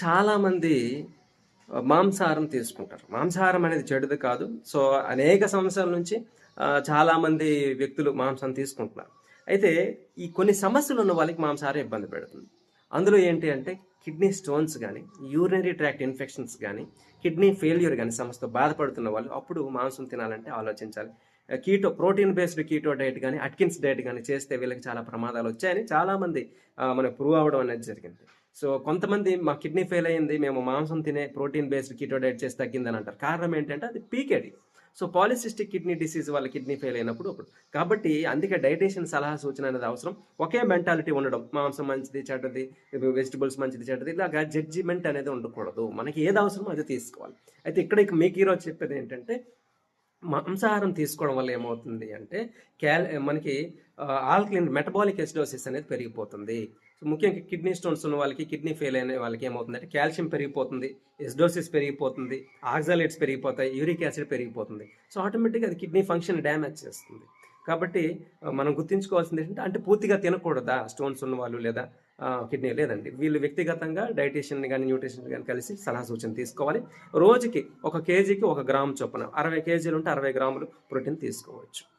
చాలామంది మాంసాహారం తీసుకుంటారు. మాంసాహారం అనేది చెడుది కాదు. సో అనేక సంవత్సరాల నుంచి చాలామంది వ్యక్తులు మాంసం తీసుకుంటున్నారు. అయితే ఈ కొన్ని సమస్యలు ఉన్న వాళ్ళకి మాంసాహారం ఇబ్బంది పెడుతుంది. అందులో ఏంటి అంటే కిడ్నీ స్టోన్స్ కానీ యూరినరీ ట్రాక్ట్ ఇన్ఫెక్షన్స్ కానీ కిడ్నీ ఫెయిల్యూర్ కానీ సమస్యతో బాధపడుతున్న వాళ్ళు అప్పుడు మాంసం తినాలంటే ఆలోచించాలి. Keto protein based keto diet కానీ అట్కిన్స్ డైట్ కానీ చేస్తే వీళ్ళకి చాలా ప్రమాదాలు వచ్చాయని చాలామంది మనకు ప్రూవ్ అవ్వడం అనేది జరిగింది. సో కొంతమంది మా కిడ్నీ ఫెయిల్ అయింది మేము మాంసం తినే ప్రోటీన్ బేస్డ్ కిటో డైట్ చేసి తగ్గిందని అంటారు. కారణం ఏంటంటే అది PKD so polycystic kidney disease వాళ్ళ కిడ్నీ ఫెయిల్ అయినప్పుడు అప్పుడు కాబట్టి అందుకే డైటేషన్ సలహా సూచన అనేది అవసరం. ఒకే మెంటాలిటీ ఉండడం మాంసం మంచిది చెడ్డది వెజిటబుల్స్ మంచిది చెడ్డది ఇలాగా జడ్జిమెంట్ అనేది ఉండకూడదు. మనకి ఏది అవసరమో అది తీసుకోవాలి. అయితే ఇక్కడ మీకు ఈరోజు చెప్పేది ఏంటంటే మాంసాహారం తీసుకోవడం వల్ల ఏమవుతుంది అంటే క్యాల్ మనకి ఆల్కలిన్ మెటబాలిక్ ఎసిడోసిస్ అనేది పెరిగిపోతుంది. సో ముఖ్యంగా కిడ్నీ స్టోన్స్ ఉన్న వాళ్ళకి కిడ్నీ ఫెయిల్ అయిన వాళ్ళకి ఏమవుతుందంటే కాల్షియం పెరిగిపోతుంది ఎసిడోసిస్ పెరిగిపోతుంది ఆక్సాలేట్స్ పెరిగిపోతాయి యూరిక్ యాసిడ్ పెరిగిపోతుంది. సో ఆటోమేటిక్గా అది కిడ్నీ ఫంక్షన్ డ్యామేజ్ చేస్తుంది. కాబట్టి మనం గుర్తుంచుకోవాల్సింది ఏంటంటే అంటే పూర్తిగా తినకూడదా స్టోన్స్ ఉన్న వాళ్ళు లేదా కిడ్నీ లేదండి. వీళ్ళు వ్యక్తిగతంగా డైటీషియన్ కానీ న్యూట్రిషన్ కానీ కలిసి సలహా సూచన తీసుకోవాలి. రోజుకి ఒక కేజీకి ఒక గ్రామ్ చొప్పున అరవై కేజీలు ఉంటే అరవై గ్రాములు ప్రోటీన్ తీసుకోవచ్చు.